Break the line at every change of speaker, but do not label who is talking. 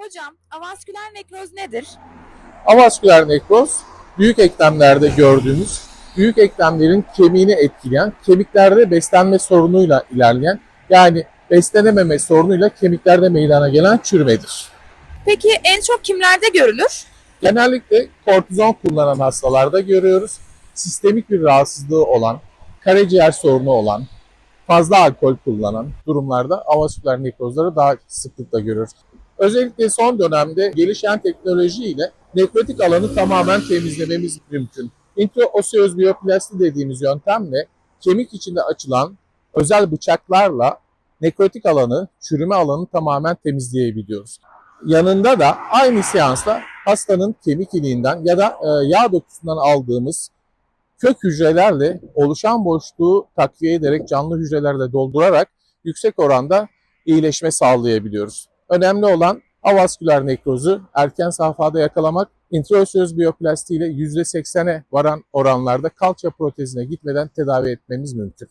Hocam, avasküler nekroz nedir?
Avasküler nekroz, büyük eklemlerde gördüğümüz, büyük eklemlerin kemiğini etkileyen, kemiklerde beslenme sorunuyla ilerleyen, yani beslenememe sorunuyla kemiklerde meydana gelen çürümedir.
Peki en çok kimlerde görülür?
Genellikle kortizon kullanan hastalarda görüyoruz. Sistemik bir rahatsızlığı olan, karaciğer sorunu olan, fazla alkol kullanan durumlarda avasküler nekrozları daha sıklıkla görüyoruz. Özellikle son dönemde gelişen teknoloji ile nekrotik alanı tamamen temizlememiz mümkün. Intraosseöz biyoplasti dediğimiz yöntemle kemik içinde açılan özel bıçaklarla nekrotik alanı, çürüme alanını tamamen temizleyebiliyoruz. Yanında da aynı seansta hastanın kemik iliğinden ya da e, yağ dokusundan aldığımız kök hücrelerle oluşan boşluğu takviye ederek canlı hücrelerle doldurarak yüksek oranda iyileşme sağlayabiliyoruz. Önemli olan avasküler nekrozu erken safhada yakalamak, intraosseöz biyoplasti ile %80'e varan oranlarda kalça protezine gitmeden tedavi etmemiz mümkün.